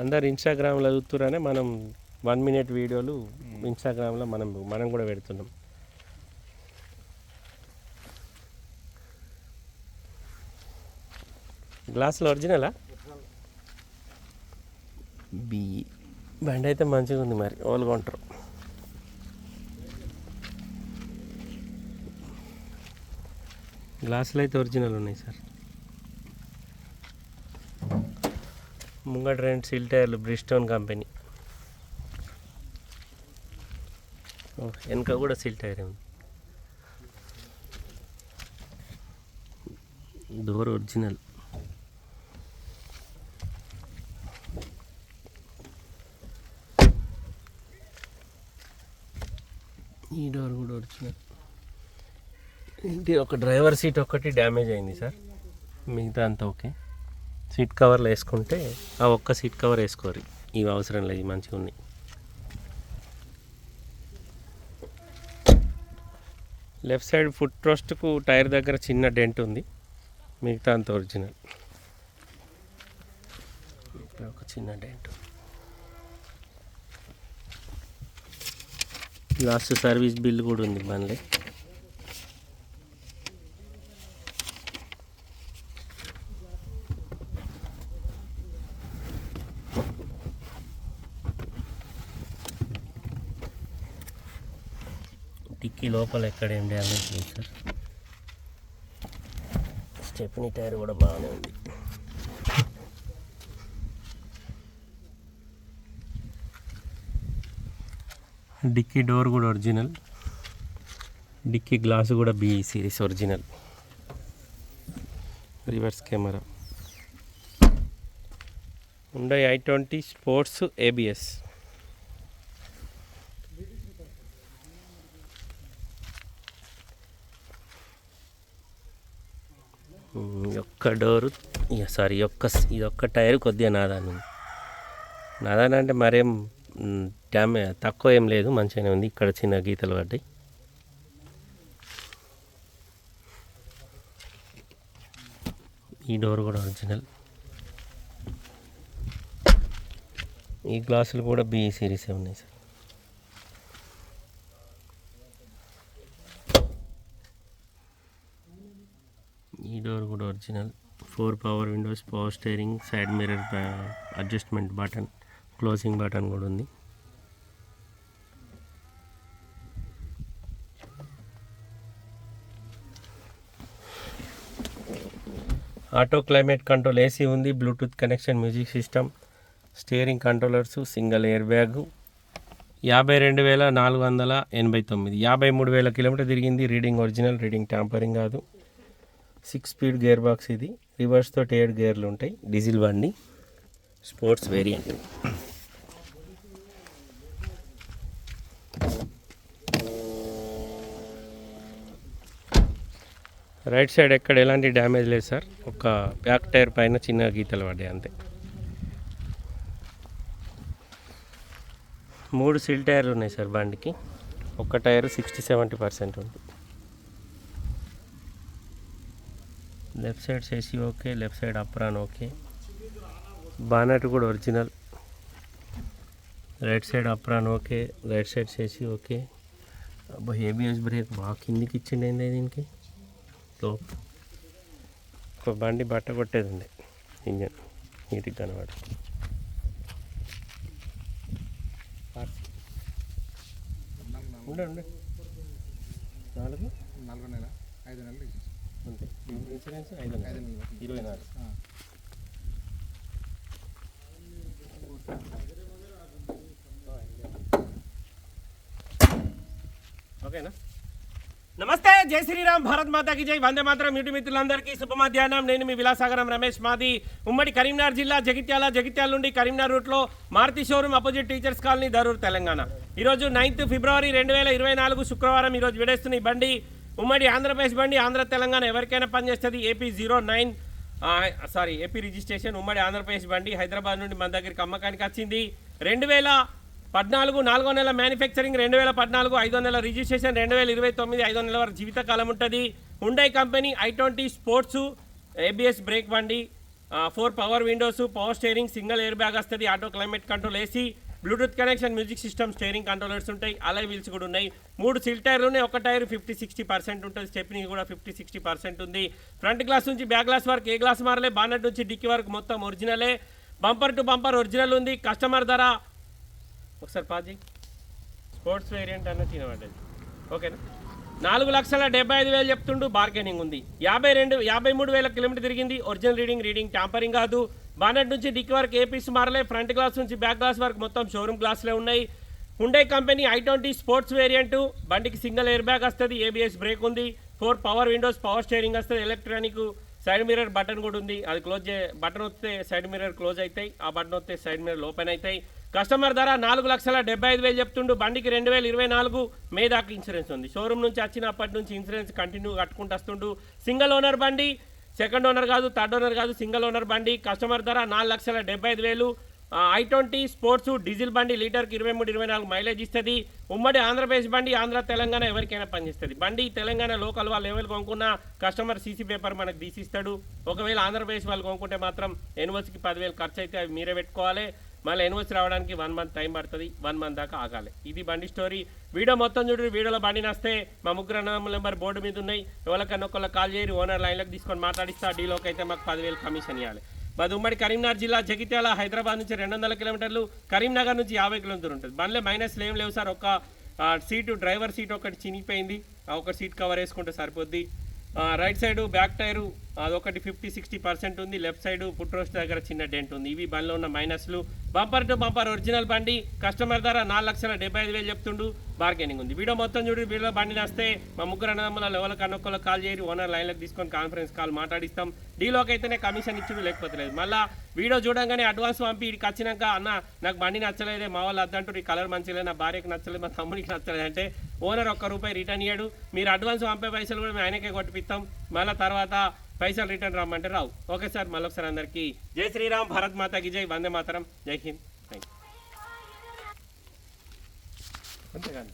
అందరు ఇన్స్టాగ్రామ్లో చూస్తురనే మనం వన్ మినిట్ వీడియోలు ఇన్స్టాగ్రామ్లో మనం మనం కూడా పెడుతున్నాం. గ్లాసులు ఒరిజినలా బి. బండి అయితే మంచిగా ఉంది మరి వాళ్ళు కొంటారు. గ్లాసులు అయితే ఒరిజినల్ ఉన్నాయి సార్. ముంగట రెండు సీల్ టైర్లు బ్రిస్టోన్ కంపెనీ. వెనక కూడా సీల్ టైర్ ఉంది. డోర్ ఒరిజినల్ ఈ డోర్ కూడా ఒరిజినల్ ఏంటి ఒక డ్రైవర్ సీట్ ఒక్కటి డ్యామేజ్ అయింది సార్ మిగతా అంతా ఓకే సీట్ కవర్లు వేసుకుంటే ఆ ఒక్క సీట్ కవర్ వేసుకోరు. ఇవి అవసరం లేదు మంచిగా ఉన్నాయి. లెఫ్ట్ సైడ్ ఫుట్ ట్రస్ట్కు టైర్ దగ్గర చిన్న డెంట్ ఉంది. మిగతా అంత ఒరిజినల్. ఇక్కడ ఒక చిన్న డెంట్ లాస్ట్ సర్వీస్ బిల్ కూడా ఉంది బండ్లే. టిక్కీ లోపల ఎక్కడ ఏం డ్యామేజ్ లేదు సార్. స్టెప్ని టైర్ కూడా బాగానే ఉంది. డిక్కీ డోర్ కూడా ఒరిజినల్. డిక్కీ గ్లాస్ కూడా B series original. Reverse camera. ఉండే ఐ ట్వంటీ స్పోర్ట్స్ ఏబిఎస్ ఒక్క డోరు ఇక సారీ ఈ ఒక్క ఇది ఒక్క టైర్ కొద్దిగా నాదాను నాదాని అంటే మరేం డ్యామే తక్కువ ఏం లేదు మంచిగానే ఉంది. ఇక్కడ చిన్న గీతలు పడ్డాయి. ఈ డోర్ కూడా ఒరిజినల్ ఈ గ్లాసులు కూడా బిఈ సిరీసే ఉన్నాయి సార్ ఈ డోర్ కూడా original four power windows power steering side mirror adjustment button closing button కూడా ఉంది. ఆటో క్లైమేట్ కంట్రోల్ ఏసీ ఉంది Bluetooth connection music system steering controllers single air bag యాభై రెండు వేల నాలుగు వందల ఎనభై తొమ్మిది. యాభై మూడు వేల కిలోమీటర్ తిరిగింది రీడింగ్ ఒరిజినల్ రీడింగ్ ట్యాంపరింగ్ కాదు. సిక్స్ స్పీడ్ గేర్ బాక్స్ ఇది. రివర్స్ తోటి ఏడు గేర్లు ఉంటాయి. డీజిల్ బండి స్పోర్ట్స్ వేరియంట్. రైట్ సైడ్ ఎక్కడ ఎలాంటి డ్యామేజ్ లేదు సార్. ఒక బ్యాక్ టైర్ పైన చిన్న గీతలు పడ్డాయి అంతే. మూడు సీల్ టైర్లు ఉన్నాయి సార్ బండికి. ఒక టైర్ సిక్స్టీ సెవెంటీ పర్సెంట్ ఉంది. లెఫ్ట్ సైడ్ చేసి okay left side apron okay. Bonnet కూడా original. Right side apron okay right side చేసి ఓకే. అబ్బా ఏబిఎస్ బ్రేక్ బాగా కిందికి ఇచ్చిండి దీనికి? లో ఒక బండి బట్ట కొట్టేది ఉంది ఇంజన్ నీటికి కనబడు. ఉండే ఉండే. నాలుగు? నాలుగు నెల ఐదు నెలలు ఇచ్చేసి. అంతే. ఇన్సూరెన్స్ ఐదు ఇరవై నాలుగు. ఓకేనా? నమస్తే జై శ్రీరామ్ భారత్ మాతాకి జై. వందే మాత్రం యూటి మిత్రులందరికీ శుభ మధ్యాహ్నం నేను మీ విలాసాగరం రమేష్ మాది. ఉమ్మడి కరీంనగర్ జిల్లా జగిత్యాల జగిత్యాల నుండి కరీంనగర్ రూట్లో Maruti showroom opposite teachers colony Darur Telangana. ఈరోజు నైన్త్ ఫిబ్రవరి రెండు వేల ఇరవై నాలుగు శుక్రవారం ఈరోజు విడేస్తున్న ఈ బండి ఉమ్మడి ఆంధ్రప్రదేశ్ బండి ఆంధ్ర తెలంగాణ ఎవరికైనా పనిచేస్తుంది AP zero nine sorry AP registration ఉమ్మడి ఆంధ్రప్రదేశ్ బండి హైదరాబాద్ నుండి మన దగ్గరికి అమ్మకానికి వచ్చింది. రెండు వేల పద్నాలుగు నాలుగో నెల మ్యానుఫ్యాక్చరింగ్ రెండు వేల పద్నాలుగు ఐదో నెల రిజిస్ట్రేషన్ రెండు వేల ఇరవై తొమ్మిది ఐదో నెల వరకు జీవితకాలం ఉంటుంది. Hyundai company I twenty sports ABS brake బండి four power windows power steering single air bag వస్తుంది auto climate control AC Bluetooth connection music system steering controllers ఉంటాయి. అలాగే వీల్స్ కూడా ఉన్నాయి. మూడు సిల్ టైర్లోనే ఒక టైర్ ఫిఫ్టీ సిక్స్టీ పర్సెంట్ ఉంటుంది. స్టెప్ని కూడా ఫిఫ్టీ సిక్స్టీ పర్సెంట్ ఉంది. ఫ్రంట్ గ్లాస్ నుంచి బ్యాక్ గ్లాస్ వరకు ఏ గ్లాస్ మారలే. బానెట్ నుంచి డిక్కీ వరకు మొత్తం ఒరిజినలే. బంపర్ టు బంపర్ ఒరిజినల్ ఉంది. కస్టమర్ ధర ఒకసారి పాజీ స్పోర్ట్స్ వేరియంట్ అన్న తినబడ్డది ఓకేనా? నాలుగు లక్షల డెబ్బై ఐదు వేలు చెప్తుండు. బార్గెనింగ్ ఉంది. యాభై రెండు యాభై మూడు వేల కిలోమీటర్ తిరిగింది. ఒరిజినల్ రీడింగ్ రీడింగ్ ట్యాంపరింగ్ కాదు. బానెట్ నుంచి డిక్ వరకు ఏ పీస్ మారలే ఫ్రంట్ గ్లాస్ నుంచి బ్యాక్ గ్లాస్ వరకు మొత్తం షోరూమ్ గ్లాస్లే ఉన్నాయి. Hyundai company I twenty sports variant బండికి సింగిల్ ఎయిర్ బ్యాగ్ వస్తుంది ఏబిఎస్ బ్రేక్ ఉంది four power windows power steering వస్తుంది ఎలక్ట్రానిక్ సైడ్ మిర్రర్ బటన్ కూడా ఉంది. అది క్లోజ్ చే బటన్ వస్తే సైడ్ మిర్రర్ క్లోజ్ అవుతాయి ఆ బటన్ వస్తే సైడ్ మిర్రర్ ఓపెన్ అవుతాయి కస్టమర్ ధర నాలుగు లక్షల డెబ్బై ఐదు వేలు చెప్తుండు బండికి రెండు వేల ఇరవై నాలుగు మే దాకా ఇన్సూరెన్స్ ఉంది. షోరూమ్ నుంచి వచ్చినప్పటి నుంచి ఇన్సూరెన్స్ కంటిన్యూ కట్టుకుంటూ వస్తుండు. సింగిల్ ఓనర్ బండి సెకండ్ ఓనర్ కాదు థర్డ్ ఓనర్ కాదు సింగిల్ ఓనర్ బండి కస్టమర్ ధర నాలుగు లక్షల డెబ్బై ఐదు వేలు. ఐ ట్వంటీ స్పోర్ట్స్ డీజిల్ బండి లీటర్కి ఇరవై మూడు ఇరవై నాలుగు మైలేజ్ ఇస్తుంది. ఉమ్మడి ఆంధ్రప్రదేశ్ బండి ఆంధ్ర తెలంగాణ ఎవరికైనా పనిచేస్తుంది. బండి తెలంగాణ లోకల్ వాళ్ళు ఎవరు కొనుక్కున్నా కస్టమర్ సీసీ పేపర్ మనకు తీసిస్తాడు. ఒకవేళ ఆంధ్రప్రదేశ్ వాళ్ళు కొనుక్కుంటే మాత్రం ఎన్ఓసికి పదివేలు ఖర్చు అయితే అవి మీరే పెట్టుకోవాలి. మళ్ళీ ఎన్ఓసి రావడానికి వన్ మంత్ టైం పడుతుంది. వన్ మంత్ దాకా ఆగాలి. ఇది బండి స్టోరీ వీడియో మొత్తం చూడండి. వీడియోలో బండి నస్తే. మా ముగ్గురు అన్నదమ్ముల నెంబర్ బోర్డు మీద ఉన్నాయి. ఎవరికన్నా ఒకళ్ళు కాల్ చేయరు. ఓనర్ లైన్లోకి తీసుకొని మాట్లాడిస్తా. డీలోకి అయితే మాకు పదివేలు కమిషన్ ఇవ్వాలి మాది ఉమ్మడి కరీంనగర్ జిల్లా జగిత్యాల హైదరాబాద్ నుంచి రెండు వందల కిలోమీటర్లు. కరీంనగర్ నుంచి యాభై కిలోమీటర్లు ఉంటుంది. బండ్లే మైనస్లు ఏం లేవు సార్. ఒక సీటు డ్రైవర్ సీట్ ఒకటి చినిగిపోయింది. ఒక సీట్ కవర్ వేసుకుంటే సరిపోద్ది. రైట్ సైడ్ బ్యాక్ టైరు అదొకటి ఫిఫ్టీ సిక్స్టీ పర్సెంట్ ఉంది. లెఫ్ట్ సైడ్ పుట్రోస్ట్ దగ్గర చిన్న డెంట్ ఉంది. ఇవి బండిలో ఉన్న మైనస్లు. బంపర్ టు బంపర్ ఒరిజినల్ బండి. కస్టమర్ ధర నాలుగు లక్షల డెబ్బై ఐదు వేలు చెప్తుండు. బార్గెనింగ్ ఉంది. వీడియో మొత్తం చూడు. వీడియో బండి వస్తే మా ముగ్గురు అన్నదమ్ముల ఎవరికి కన్నొక్కలు కాల్ చేయరు. ఓనర్ లైన్లకు తీసుకొని కాన్ఫరెన్స్ కాల్ మాట్లాడిస్తాం. డీలోకి అయితేనే కమిషన్ ఇచ్చుడు లేకపోతే లేదు. మళ్ళీ వీడియో చూడంగానే అడ్వాన్స్ పంపి ఇక్కడికి వచ్చినాక అన్న నాకు బండి నచ్చలేదే. మా వాళ్ళు అద్దంటారు ఈ కలర్ మంచిలేదు నా భార్యకి నచ్చలేదు. మా తమ్ముడికి నచ్చలేదు. అంటే ఓనర్ ఒక్క రూపాయి రిటర్న్ ఇయ్యాడు. మీరు అడ్వాన్స్ పంపే పైసలు కూడా మేము ఆయనకే కొట్టిపిస్తాం. మళ్ళీ తర్వాత పైసలు రిటర్న్ రమ్మంటే రావు. ఓకే సార్ మళ్ళొకసారి అందరికీ జై శ్రీరామ్ భారత్ మాతాకి జై వందే మాతరం జై హింద్. థ్యాంక్ యూ అంతేగాని